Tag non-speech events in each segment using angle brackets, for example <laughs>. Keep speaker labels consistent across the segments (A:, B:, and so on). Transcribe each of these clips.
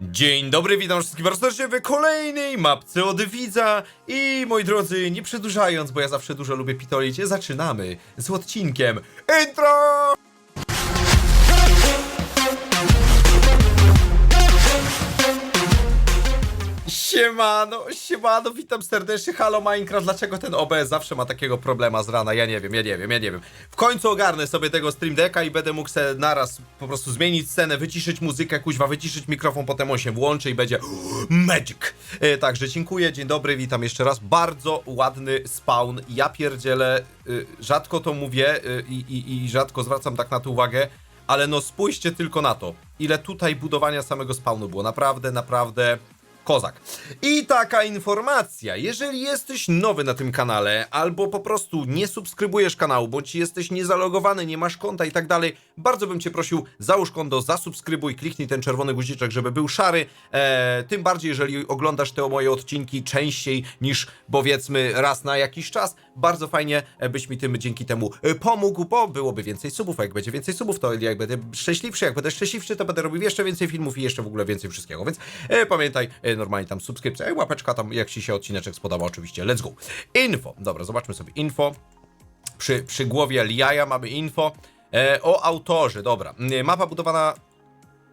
A: Dzień dobry, witam wszystkich bardzo serdecznie w kolejnej mapce od widza i moi drodzy, nie przedłużając, bo ja zawsze dużo lubię pitolić, zaczynamy z odcinkiem intro! Siemano, siemano, witam serdecznie, halo Minecraft, dlaczego ten OBS zawsze ma takiego problema z rana, ja nie wiem, ja nie wiem, ja nie wiem. W końcu ogarnę sobie tego Stream Decka i będę mógł se naraz po prostu zmienić scenę, wyciszyć muzykę, kuźwa, wyciszyć mikrofon, potem on się włączy i będzie <gasps> magic. E, także dziękuję, dzień dobry, witam jeszcze raz, bardzo ładny spawn, ja pierdzielę, y, rzadko to mówię y, i, i, rzadko zwracam tak na to uwagę, ale no spójrzcie tylko na to, ile tutaj budowania samego spawnu było, naprawdę, naprawdę kozak. I taka informacja, jeżeli jesteś nowy na tym kanale, albo po prostu nie subskrybujesz kanału, bądź jesteś niezalogowany, nie masz konta i tak dalej, bardzo bym cię prosił, załóż konto, zasubskrybuj, kliknij ten czerwony guziczek, żeby był szary, e, tym bardziej, jeżeli oglądasz te moje odcinki częściej niż powiedzmy raz na jakiś czas, bardzo fajnie e, byś mi tym dzięki temu e, pomógł, bo byłoby więcej subów, a jak będzie więcej subów, to jak będę szczęśliwszy, jak będę szczęśliwszy, to będę robił jeszcze więcej filmów i jeszcze w ogóle więcej wszystkiego, więc e, pamiętaj, e, normalnie tam subskrypcja i łapeczka tam, jak ci się odcineczek spodoba oczywiście, let's go. Info, dobra, zobaczmy sobie info, przy, przy głowie Liaja mamy info. E, o autorze, dobra, mapa budowana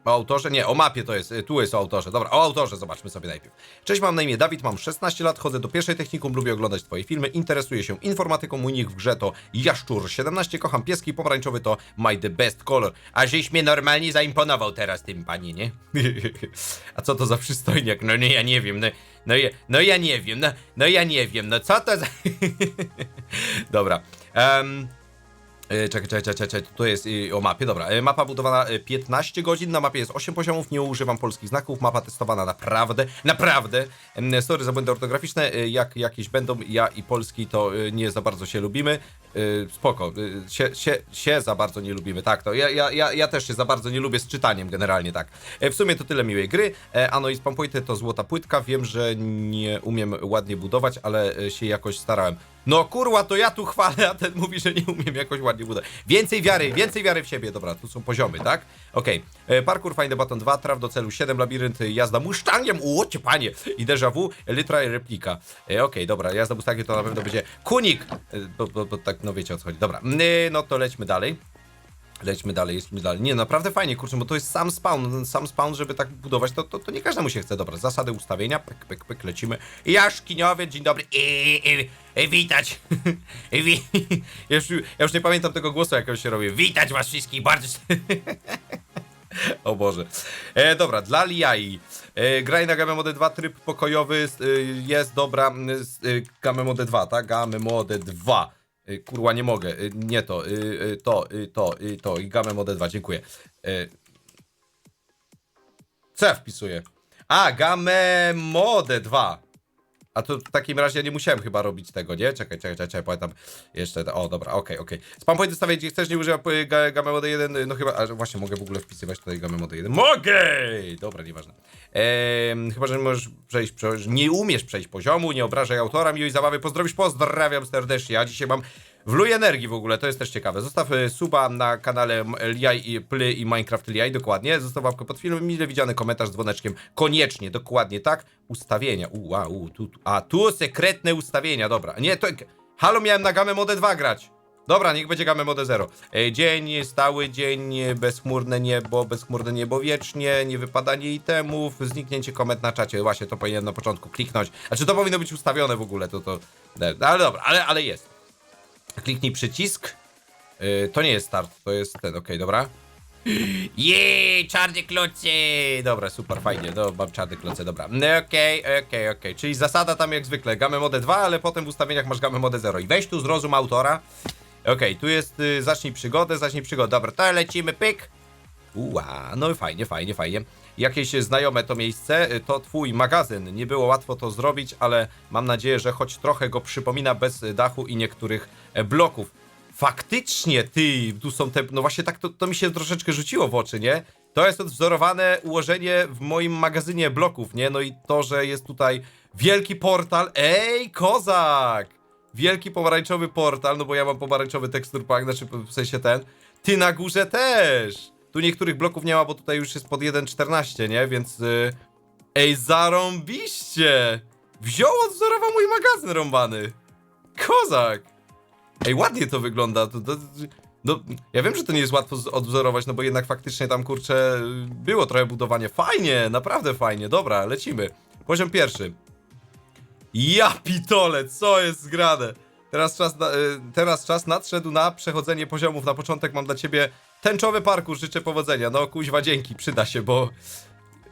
A: o autorze? Nie, o mapie to jest, y, tu jest o autorze. Dobra, o autorze zobaczmy sobie najpierw. Cześć, mam na imię Dawid, mam 16 lat, chodzę do pierwszej technikum, lubię oglądać twoje filmy, interesuję się informatyką, mój nick w grze to Jaszczur17, kocham pieski, pomarańczowy to my the best color. A żeś mnie normalnie zaimponował teraz tym, panie, nie? <laughs> A co to za przystojniak? No nie, ja nie wiem, no, no, ja, no ja nie wiem, no, no ja nie wiem, no co to za... <laughs> Dobra, em... E, Czekaj, czekaj, czekaj, to jest o mapie, dobra. E, Mapa budowana e, 15 godzin, na mapie jest 8 poziomów, nie używam polskich znaków, mapa testowana naprawdę, naprawdę. Sorry za błędy ortograficzne, e, jak jakieś będą, ja i polski to e, nie za bardzo się lubimy. E, Spoko, e, się, się, się za bardzo nie lubimy, tak to. Ja, ja, ja, też się za bardzo nie lubię z czytaniem generalnie, tak. E, W sumie to tyle miłej gry. E, Ano i Spam Pointy to złota płytka, wiem, że nie umiem ładnie budować, ale e, się jakoś starałem. No kurwa, to ja tu chwalę, a ten mówi, że nie umiem jakoś ładnie budować. Więcej wiary, więcej wiary w siebie. Dobra, tu są poziomy, tak? Okej. E, Parkour, Find the Button 2, traf do celu 7, labirynt, y, jazda Mustangiem, łocie panie, i déjà vu, litra i replika. E, Okej, dobra, jazda Mustangiem to na pewno będzie kunik, e, bo, bo, bo tak, no wiecie o co chodzi. Dobra, no to lećmy dalej. Lećmy dalej, lećmy dalej. Nie, naprawdę fajnie, kurczę, bo to jest sam spawn. Sam spawn, żeby tak budować, to, to, to nie każdemu się chce. Dobra, zasady ustawienia, pyk, pyk, pyk, lecimy. Jaszkiniowie, dzień dobry. I, i, i, witać. <laughs> Wi <laughs> ja, już, ja już nie pamiętam tego głosu, jak on się robi. Witać was wszystkich bardzo... <laughs> <laughs> O Boże. E, dobra, dla Liai. E, graj na Game Mode 2, tryb pokojowy e, jest dobra. E, Game Mode 2, tak? Game Mode 2. E, kurwa, nie mogę. E, nie to. E, e, to, e, to, e, to. I Game Mode 2, dziękuję. E, ja wpisuję? A, Game Mode 2. A to w takim razie nie musiałem chyba robić tego, nie? Czekaj, czekaj, czekaj, czekaj pamiętam jeszcze. O, dobra, okej, okej. Spam point stawiaj gdzie chcesz, nie używam y, ga- Game Mode 1, no chyba, a właśnie mogę w ogóle wpisywać tutaj Game Mode 1. Mogę! Dobra, nieważne. Ehm, chyba, że nie możesz przejść, prze- nie umiesz przejść poziomu, nie obrażaj autora, miłej zabawy, pozdrowisz, pozdrawiam serdecznie. Ja dzisiaj mam wluj energii w ogóle, to jest też ciekawe. Zostaw y, suba na kanale Liaj i Ply i Minecraft Liaj, dokładnie. Zostaw łapkę pod filmem, mile widziany komentarz z dzwoneczkiem. Koniecznie, dokładnie tak. Ustawienia, u, wow, tu, tu, a tu sekretne ustawienia, dobra. Nie, to, halo, miałem na Game Mode 2 grać. Dobra, niech będzie Game Mode 0. E, Dzień, stały dzień, bezchmurne niebo, bezchmurne niebo wiecznie, nie wypadanie itemów, zniknięcie koment na czacie. Właśnie to powinienem na początku kliknąć. Znaczy to powinno być ustawione w ogóle, to to... no, Ale dobra, ale, ale jest. Kliknij przycisk. Y, to nie jest start, to jest ten, okej, dobra. Jej, czarne kloce! Dobra, super, fajnie, no, mam czarne kloce, dobra. No, Okej, okej, okej, czyli zasada tam jak zwykle, gamę mode 2, ale potem w ustawieniach masz gamę mode 0 i weź tu zrozum autora. Okej, tu jest y, zacznij przygodę, zacznij przygodę, dobra, to lecimy, pyk. Ua, no fajnie, fajnie, fajnie. Jakieś znajome to miejsce, y, to twój magazyn. Nie było łatwo to zrobić, ale mam nadzieję, że choć trochę go przypomina bez dachu i niektórych e, bloków. Faktycznie, ty, tu są te, no właśnie tak to, to mi się troszeczkę rzuciło w oczy, nie? To jest odwzorowane ułożenie w moim magazynie bloków, nie? No i to, że jest tutaj wielki portal. Ej, kozak! Wielki pomarańczowy portal, no bo ja mam pomarańczowy tekstur pack, znaczy w sensie ten. Ty na górze też! Tu niektórych bloków nie ma, bo tutaj już jest pod 1.14, nie? Więc... Y... Ej, zarąbiście! Wziął, odzorował mój magazyn rąbany. Kozak! Ej, ładnie to wygląda. To, to, no, ja wiem, że to nie jest łatwo odwzorować, no bo jednak faktycznie tam, kurczę, było trochę budowanie. Fajnie, naprawdę fajnie. Dobra, lecimy. Poziom pierwszy. Ja pitole, co jest zgrane? Teraz czas, na, y, teraz czas nadszedł na przechodzenie poziomów. Na początek mam dla ciebie tęczowy parkour. Życzę powodzenia. No, kuźwa, dzięki, przyda się, bo...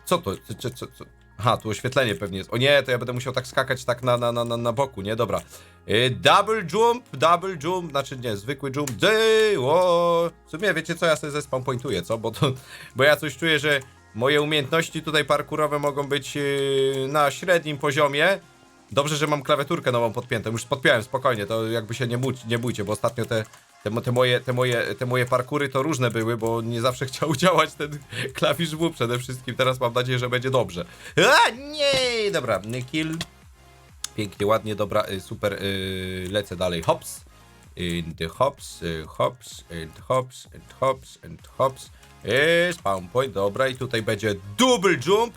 A: Co to? Co, co, co? Aha, tu oświetlenie pewnie jest. O nie, to ja będę musiał tak skakać tak na, na, na, na, boku, nie? Dobra. Y, double jump, double jump, znaczy nie, zwykły jump. Dy, o. W sumie wiecie co, ja sobie zespam pointuję, co? Bo to, bo ja coś czuję, że moje umiejętności tutaj parkurowe mogą być yy, na średnim poziomie. Dobrze, że mam klawiaturkę nową podpiętą. Już podpiąłem spokojnie, to jakby się nie, bój, nie bójcie, bo ostatnio te, te, te, moje, te, moje, te moje parkury to różne były, bo nie zawsze <laughs> chciał działać ten klawisz W przede wszystkim. Teraz mam nadzieję, że będzie dobrze. A, nie! Dobra, kill. Pięknie, ładnie, dobra, y, super. y, Lecę dalej. Hops. The hops, y, hops, and hops, and hops, and hops. Y, Spawn point, dobra, i tutaj będzie double jump.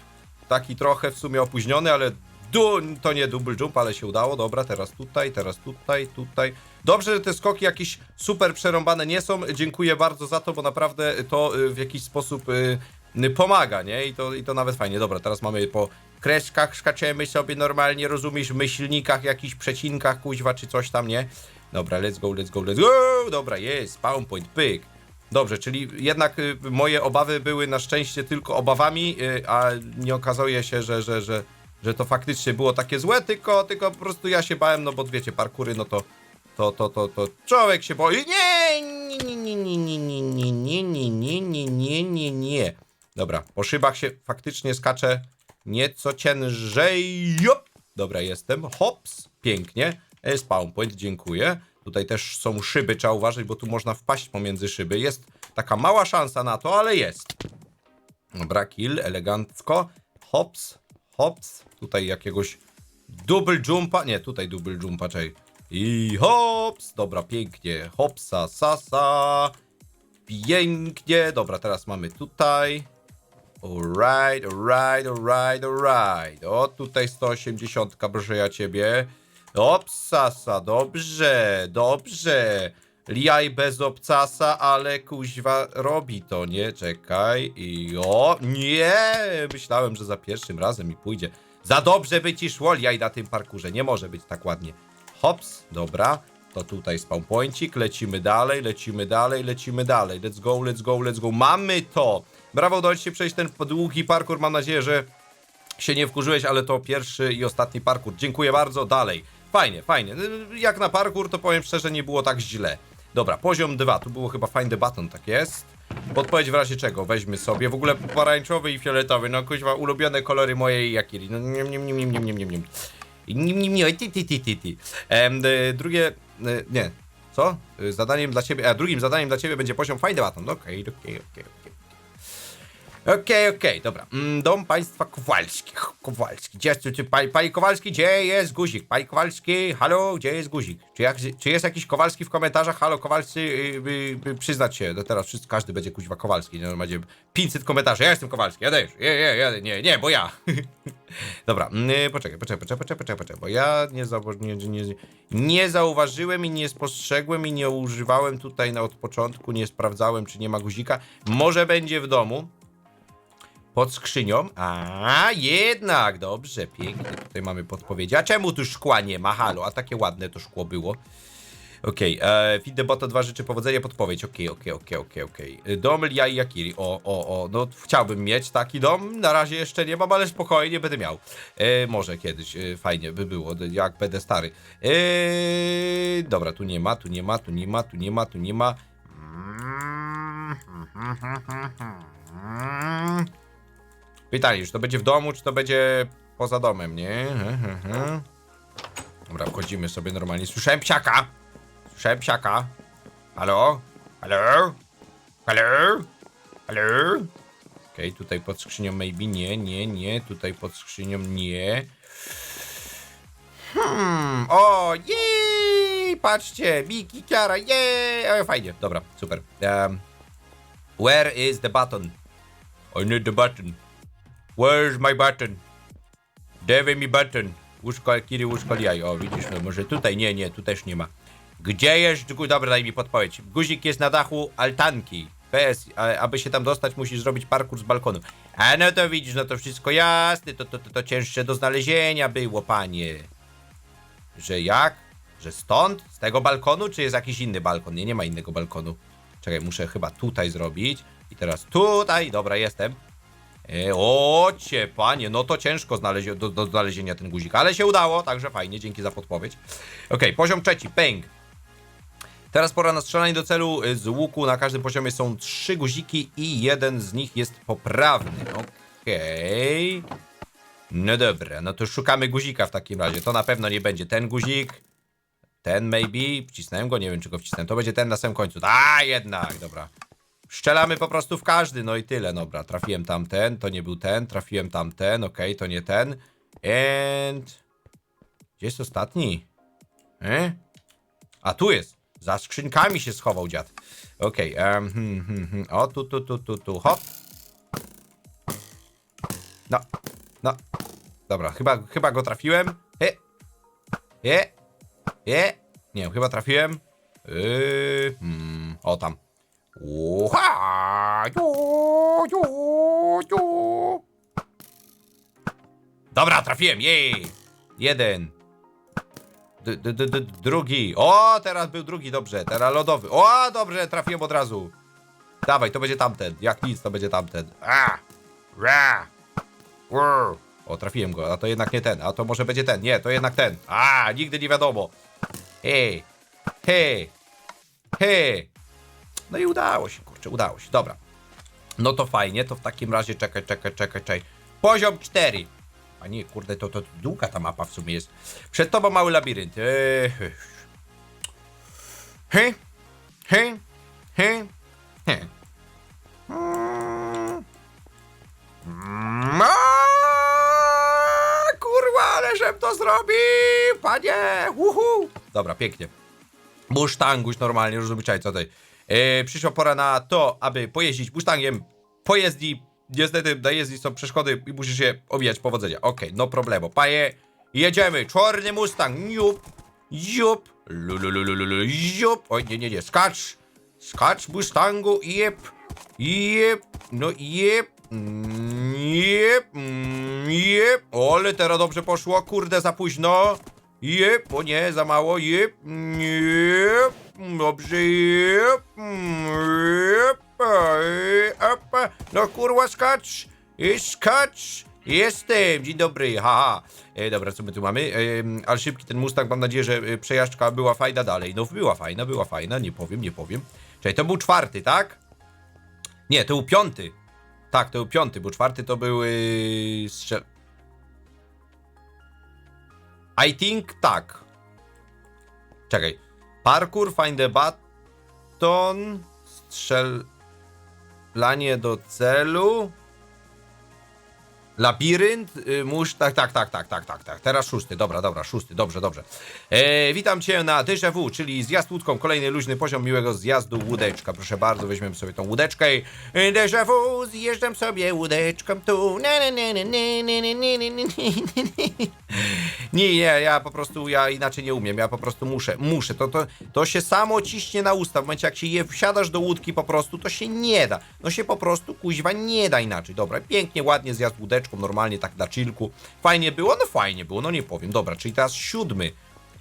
A: Taki trochę w sumie opóźniony, ale du to nie double jump, ale się udało. Dobra, teraz tutaj, teraz tutaj, tutaj. Dobrze, że te skoki jakieś super przerąbane nie są. Dziękuję bardzo za to, bo naprawdę to y, w jakiś sposób y, pomaga, nie? I to, I to nawet fajnie. Dobra, teraz mamy po kreskach, skaczemy sobie normalnie, rozumiesz, myślnikach, jakichś przecinkach, kuźwa, czy coś tam, nie? Dobra, let's go, let's go, let's go! Dobra, jest, spawn point, pyk. Dobrze, czyli jednak y, moje obawy były na szczęście tylko obawami, a nie okazuje się, że, że, że, że to faktycznie było takie złe, tylko, tylko po prostu ja się bałem, no bo wiecie, parkury, no to to, to, to, to człowiek się boi. Nie, nie, nie, nie, nie, nie, nie, nie, nie, nie, nie, nie, nie, nie. Dobra, po szybach się faktycznie skacze nieco ciężej. Jop. Dobra, jestem. Hops, pięknie. E, Spawn point, dziękuję. Tutaj też są szyby, trzeba uważać, bo tu można wpaść pomiędzy szyby. Jest taka mała szansa na to, ale jest. Dobra, kill, elegancko. Hops, hops. Tutaj jakiegoś double jumpa. Nie, tutaj double jumpa, czekaj. I hops. Dobra, pięknie. Hopsa, sasa. Pięknie. Dobra, teraz mamy tutaj. Alright, alright, alright, alright. O, tutaj 180, proszę ja ciebie. Obsasa, dobrze, dobrze. Liaj bez obcasa, ale kuźwa robi to, nie? Czekaj. I o, nie! Myślałem, że za pierwszym razem mi pójdzie. Za dobrze by ci szło, Liaj, na tym parkurze. Nie może być tak ładnie. Hops, dobra. To tutaj spawn pointik, lecimy dalej, lecimy dalej, lecimy dalej. Let's go, let's go, let's go. Mamy to! Brawo, udało przejść ten długi parkur. Mam nadzieję, że się nie wkurzyłeś, ale to pierwszy i ostatni parkur. Dziękuję bardzo, dalej. Fajnie, fajnie. Jak na parkur, to powiem szczerze, nie było tak źle. Dobra, poziom 2. Tu było chyba find the button, tak jest. Podpowiedź w razie czego, weźmy sobie. W ogóle pomarańczowy i fioletowy, no kuźwa, ulubione kolory mojej Jakiri. No nie, nie, nie, nie, nie, nie, nie. Nie, nie, nie, ty, ty, ty, ty, ty. Em, y, drugie, y, nie, co? Y, Zadaniem dla ciebie, a drugim zadaniem dla ciebie będzie poziom find the button. Okej, okej, okej, okej. Okej, okej, dobra. Mm, Dom państwa Kowalskich. Kowalski. Gdzie, panie Kowalski, gdzie jest guzik? Panie Kowalski, halo, gdzie jest guzik? Czy, jak, czy jest jakiś Kowalski w komentarzach? Halo, Kowalski, yy, yy, przyznać się. No teraz wszyscy, każdy będzie kuźwa Kowalski. Nie, będzie 500 komentarzy. Ja jestem Kowalski, ja też. Nie, nie, ja, nie, nie, bo ja. <laughs> Dobra, mm, poczekaj, poczekaj, poczekaj, poczekaj, poczekaj, poczekaj, bo ja nie, zauwa- nie, nie, nie zauważyłem i nie spostrzegłem i nie używałem tutaj na od początku, nie sprawdzałem, czy nie ma guzika. Może będzie w domu, pod skrzynią. A, jednak, dobrze, pięknie. Tutaj mamy podpowiedzi. A czemu tu szkła nie ma? Halo, a takie ładne to szkło było. Okej, okay, Feed Bota dwa rzeczy powodzenia, podpowiedź. Okej, okej, okej, okej, okej. Dom Lia i Yakiri. O, o, o, no chciałbym mieć taki dom. Na razie jeszcze nie mam, ale spokojnie będę miał. E, może kiedyś, e, fajnie by było, jak będę stary. E, dobra, tu nie ma, tu nie ma, tu nie ma, tu nie ma, tu nie ma. Pytanie, czy to będzie w domu, czy to będzie poza domem, nie? Dobra, wchodzimy sobie normalnie. Słyszałem psiaka! Słyszałem psiaka. Halo? Halo? Halo? Halo? Okej, tutaj pod skrzynią maybe nie, nie, nie. Tutaj pod skrzynią nie. Hmm, o, jej! Patrzcie, Miki, Kiara, jej! O, fajnie, dobra, super. Um, Where is the button? I need the button. Where's my button? Dawaj mi button. Łóżko Kiri, łóżko jaj. O, widzisz, no może tutaj? Nie, nie, tu też nie ma. Gdzie jest? Dobra, daj mi podpowiedź. Guzik jest na dachu altanki. PS, a, aby się tam dostać, musisz zrobić parkour z balkonu. A no to widzisz, no to wszystko jasne, to, to, to, to cięższe do znalezienia było, panie. Że jak? Że stąd? Z tego balkonu, czy jest jakiś inny balkon? Nie, nie ma innego balkonu. Czekaj, muszę chyba tutaj zrobić. I teraz tutaj, dobra, jestem. E, o cie, panie, no to ciężko do, do znalezienia ten guzik, ale się udało, także fajnie, dzięki za podpowiedź. Okej, poziom trzeci, pęk. Teraz pora na strzelanie do celu y, z łuku. Na każdym poziomie są trzy guziki i jeden z nich jest poprawny. Okej. No dobra, no to szukamy guzika w takim razie. To na pewno nie będzie ten guzik. Ten maybe. Wcisnąłem go, nie wiem czy go wcisnąłem. To będzie ten na samym końcu. A jednak, dobra. Strzelamy po prostu w każdy, no i tyle, dobra. Trafiłem tamten, to nie był ten. Trafiłem tamten, okej, to nie ten. And... Gdzie jest ostatni? E? A tu jest. Za skrzynkami się schował dziad. Okej, em, hmm, hmm, hmm. o tu, tu, tu, tu, tu, hop. No, no. Dobra, chyba, chyba go trafiłem. He. He. He. Nie, chyba trafiłem. Yy, hmm, o tam. Uha, ju, ju, ju. Dobra, trafiłem, jej. Jeden. D, d, d, d, drugi. O, teraz był drugi, dobrze. Teraz lodowy. O, dobrze, trafiłem od razu. Dawaj, to będzie tamten. Jak nic, to będzie tamten. A! Ra! Ur. O, trafiłem go, a to jednak nie ten. A to może będzie ten. Nie, to jednak ten. A, nigdy nie wiadomo. Hej! Hej! Hej! No i udało się, kurczę, udało się. Dobra. No to fajnie, to w takim razie czekaj, czekaj, czekaj, czekaj. Poziom 4. A nie, kurde, to, to długa ta mapa w sumie jest. Przed tobą mały labirynt. Eee, he, he, he. Mm. Mm, Kurwa, ale żem to zrobił, panie! Uhu. Dobra, pięknie. Musztanguś normalnie, rozumiecie co tutaj. E, przyszła pora na to, aby pojeździć Mustangiem. Pojezdni, niestety na jezdni są przeszkody i musisz się obijać powodzenia. Okej, no problemu. Paje, jedziemy. Czarny Mustang. Jup, jup, lululululu, jup. Oj, nie, nie, nie, skacz. Skacz Mustangu, jep, jep, no jep, mm, jep, mm, jep. Ole, teraz dobrze poszło, kurde, za późno. Jep, o nie, za mało, jep, jep, dobrze, jep, jep, jep, no kurwa, skacz, i skacz, jestem, dzień dobry, haha. E, dobra, co my tu mamy? E, ale szybki ten Mustang, mam nadzieję, że e, przejażdżka była fajna dalej. No, była fajna, była fajna, nie powiem, nie powiem. Czyli to był czwarty, tak? Nie, to był piąty. Tak, to był piąty, bo czwarty to był yy, strzel... I think tak. Czekaj. Parkour, find the button, strzelanie do celu, labirynt, y, musz, tak, tak, tak, tak, tak, tak, tak. Teraz szósty, dobra, dobra, szósty, dobrze, dobrze. E, witam cię na Déjà Vu, czyli zjazd łódką, kolejny luźny poziom miłego zjazdu łódeczka. Proszę bardzo, weźmiemy sobie tą łódeczkę i e, Déjà Vu, zjeżdżam sobie łódeczką tu. Na, na, na, na, na, na, na, na, na, na. Nie, nie, ja po prostu, ja inaczej nie umiem, ja po prostu muszę, muszę, to, to, to się samo ciśnie na usta, w momencie jak się je wsiadasz do łódki po prostu, to się nie da, no się po prostu kuźwa nie da inaczej, dobra, pięknie, ładnie zjazd normalnie tak na chillku, fajnie było, no fajnie było, no nie powiem, dobra, czyli teraz siódmy,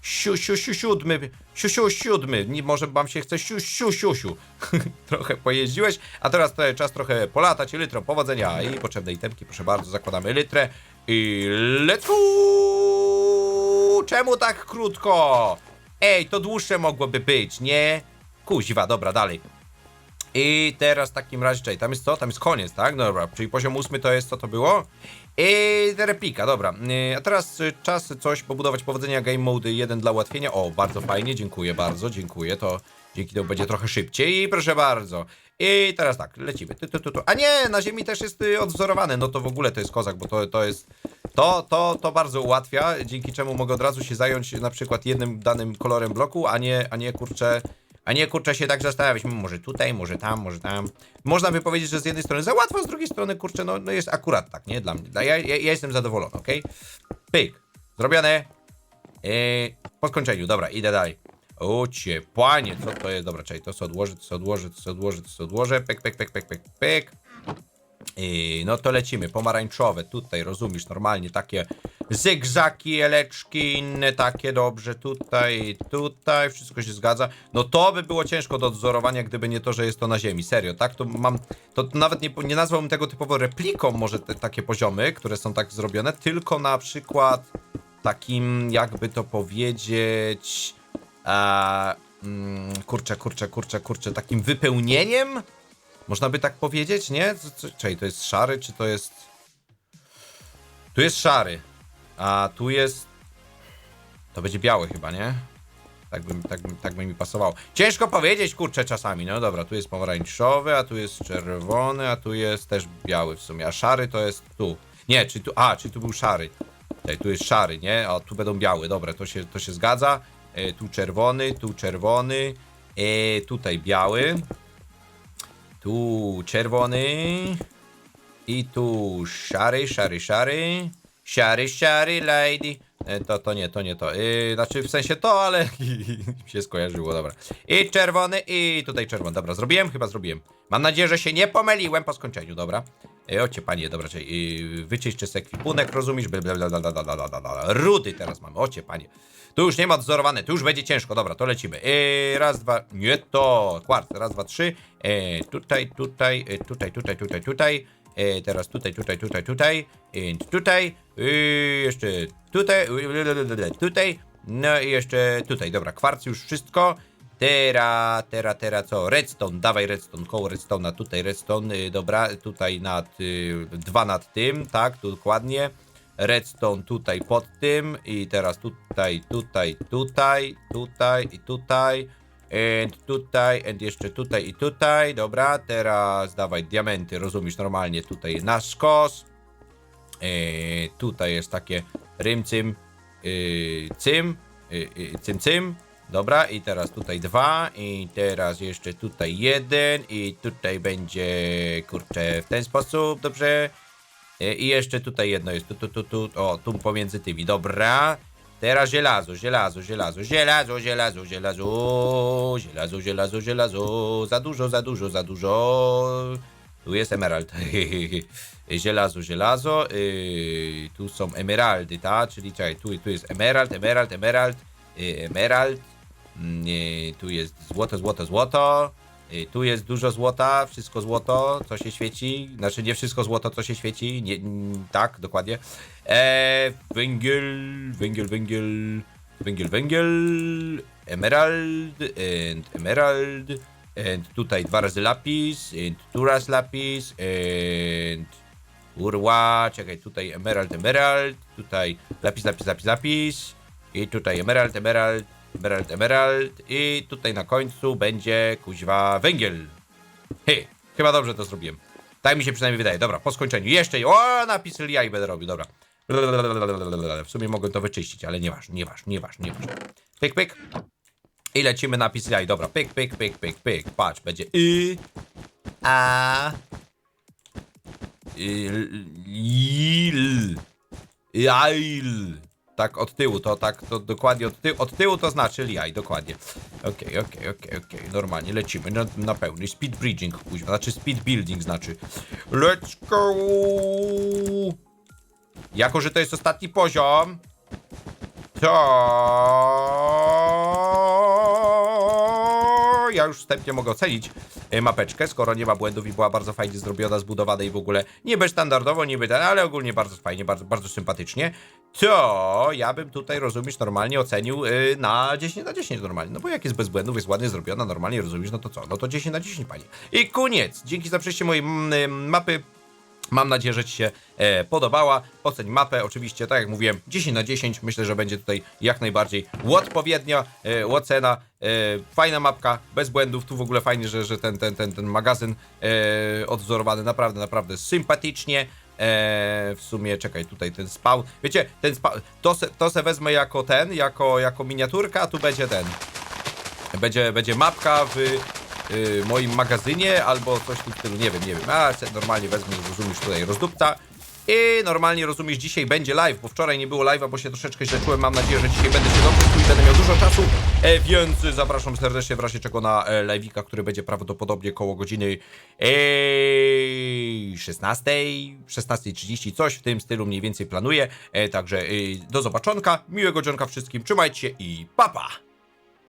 A: siu, siu, siu, siódmy, siu, siu, siódmy, nie, może wam się chce siu, siu, siu, siu, <laughs> trochę pojeździłeś, a teraz to czas trochę polatać, litrą powodzenia i potrzebne itemki, proszę bardzo, zakładamy litrę i let's go! Czemu tak krótko? Ej, to dłuższe mogłoby być, nie? Kuźwa, dobra, dalej. I teraz w takim razie, czekaj, tam jest co? Tam jest koniec, tak? No Dobra, czyli poziom ósmy to jest, co to było? I replika, dobra. Yy, A teraz y, czas coś pobudować powodzenia game mode 1 dla ułatwienia. O, bardzo fajnie, dziękuję bardzo, dziękuję, to dzięki temu będzie trochę szybciej. Proszę bardzo. I teraz tak, lecimy. Tu, tu, tu, tu. A nie, na ziemi też jest y, odwzorowany, no to w ogóle to jest kozak, bo to, to jest... To, to, to bardzo ułatwia, dzięki czemu mogę od razu się zająć na przykład jednym danym kolorem bloku, a nie, a nie kurczę A nie kurczę się tak zastanawiać, mm, może tutaj, może tam, może tam. Można by powiedzieć, że z jednej strony za łatwo, z drugiej strony kurczę, no, no jest akurat tak, nie? Dla mnie. Ja, ja, ja jestem zadowolony, okej? Pyk. Zrobione. Yy, po skończeniu, dobra, idę dalej. O cie, panie, co to jest? Dobra, czekaj, to co odłożę, to co odłożę, to co odłożę, to co odłożę. Pyk, pyk, pyk, pyk, pyk, pyk. I no to lecimy, pomarańczowe, tutaj rozumiesz, normalnie takie zygzaki, eleczki, inne takie, dobrze, tutaj, tutaj, wszystko się zgadza. No to by było ciężko do odzorowania, gdyby nie to, że jest to na ziemi, serio, tak? To mam, to nawet nie, nie nazwałbym tego typowo repliką, może te, takie poziomy, które są tak zrobione, tylko na przykład takim, jakby to powiedzieć, a, mm, kurczę, kurczę, kurczę, kurczę, takim wypełnieniem? Można by tak powiedzieć, nie? Czekaj, to jest szary, czy to jest... Tu jest szary, a tu jest... To będzie biały chyba, nie? Tak by, tak, tak by mi pasowało. Ciężko powiedzieć, kurczę, czasami. No dobra, tu jest pomarańczowy, a tu jest czerwony, a tu jest też biały w sumie. A szary to jest tu. Nie, czy tu... A, czy tu był szary. Tutaj, tu jest szary, nie? A tu będą biały. Dobra, to się, to się zgadza. E, tu czerwony, tu czerwony. E, tutaj biały. Tu czerwony. I tu szary, szary, szary. Siary, siary, lady. E, to, to nie, to nie to. Yy, znaczy w sensie to, ale mi <laughs> się skojarzyło, dobra. I czerwony, i tutaj czerwony. Dobra, zrobiłem? Chyba zrobiłem. Mam nadzieję, że się nie pomyliłem po skończeniu, dobra. Yy, ocie panie, dobra, czyli yy, wyczyść czysty ekwipunek, rozumiesz? Blablabla. Rudy teraz mamy, ocie panie. Tu już nie ma odzorowane, tu już będzie ciężko, dobra, to lecimy. Yy, raz, dwa, nie to, kwart, raz, dwa, trzy. Yy, tutaj, tutaj, yy, tutaj, tutaj, tutaj, tutaj. E, teraz tutaj, tutaj, tutaj, tutaj. I tutaj. I jeszcze tutaj. Tutaj. No i jeszcze tutaj. Dobra, kwarc już wszystko. Tera, tera, tera, co? Redstone, dawaj redstone, koło redstone'a, tutaj redstone, y, dobra, tutaj nad, y, dwa nad tym, tak, tu dokładnie. Redstone tutaj pod tym i teraz tutaj, tutaj, tutaj, tutaj i tutaj. And tutaj, and jeszcze tutaj i tutaj, dobra, teraz dawaj diamenty, rozumiesz, normalnie tutaj nasz kos. E, tutaj jest takie rymcym, y, cym, y, y, cym, cym. Dobra, i teraz tutaj dwa, i teraz jeszcze tutaj jeden, i tutaj będzie, kurczę, w ten sposób, dobrze. E, I jeszcze tutaj jedno jest, tu, tu, tu, tu, o, tu pomiędzy tymi, dobra. Teraz żelazo, żelazo, żelazo, żelazo, żelazo, żelazo, żelazo, żelazo, żelazo, za dużo, za dużo, za dużo. Tu jest emerald. <laughs> żelazo, żelazo, yy, tu są emeraldy, tak? Czyli czekaj, tu, tu jest emerald, emerald, emerald, yy, emerald, mm, yy, tu jest złoto, złoto, złoto. Y, Tu jest dużo złota, wszystko złoto, co się świeci. Znaczy nie wszystko złoto, co się świeci. Nie, tak, dokładnie. E, węgiel, węgiel, węgiel, węgiel, węgiel, emerald, and emerald, and tutaj dwa razy lapis, and tu raz lapis, and urła, czekaj, tutaj emerald, emerald, tutaj lapis, lapis, lapis, lapis, i tutaj emerald, emerald, emerald, emerald, i tutaj na końcu będzie kuźwa węgiel. Hej, chyba dobrze to zrobiłem. Tak mi się przynajmniej wydaje. Dobra, po skończeniu. Jeszcze, o, napis ja i będę robił, dobra. W sumie mogłem to wyczyścić, ale nieważne, nieważne, nieważne, nieważne. Pyk, pyk. I lecimy napis jaj, dobra. Pyk, pyk, pyk, pyk, pyk. Patrz, będzie y, a, il, il, jail. Tak od tyłu, to tak, to dokładnie od tyłu, od tyłu to znaczy jaj, dokładnie. Okej, okej, okej, okej, normalnie lecimy na, na pełny. Speed bridging, kuźwa, znaczy speed building znaczy. Let's go! Jako, że to jest ostatni poziom, to ja już wstępnie mogę ocenić e, mapeczkę, skoro nie ma błędów i była bardzo fajnie zrobiona, zbudowana i w ogóle niby standardowo, niby ten, ale ogólnie bardzo fajnie, bardzo, bardzo sympatycznie, to ja bym tutaj, rozumiesz, normalnie ocenił y, na 10 na 10 normalnie, no bo jak jest bez błędów, jest ładnie zrobiona, normalnie rozumiesz, no to co, no to 10 na 10, panie. I koniec, dzięki za przejście mojej mm, y, mapy, Mam nadzieję, że Ci się e, podobała. Oceń mapę, oczywiście, tak jak mówiłem, 10 na 10. Myślę, że będzie tutaj jak najbardziej odpowiednia e, ocena. E, fajna mapka, bez błędów. Tu w ogóle fajnie, że, że ten, ten, ten, ten magazyn e, odzorowany naprawdę, naprawdę sympatycznie. E, w sumie, czekaj, tutaj ten spał. Wiecie, ten spał. To se, to se wezmę jako ten, jako, jako miniaturka, a tu będzie ten. Będzie, będzie mapka w y, moim magazynie albo coś w tym stylu, nie wiem, nie wiem. A normalnie wezmę, rozumiesz tutaj rozdupca. I normalnie rozumiesz, dzisiaj będzie live, bo wczoraj nie było live'a, bo się troszeczkę źle czułem. Mam nadzieję, że dzisiaj będę się dobrze będę miał dużo czasu, e, więc zapraszam serdecznie w razie czego na e, live'ika, który będzie prawdopodobnie koło godziny e, 16, 16.30, coś w tym stylu mniej więcej planuję. E, także e, do zobaczonka, miłego dzionka wszystkim, trzymajcie się i papa! Pa.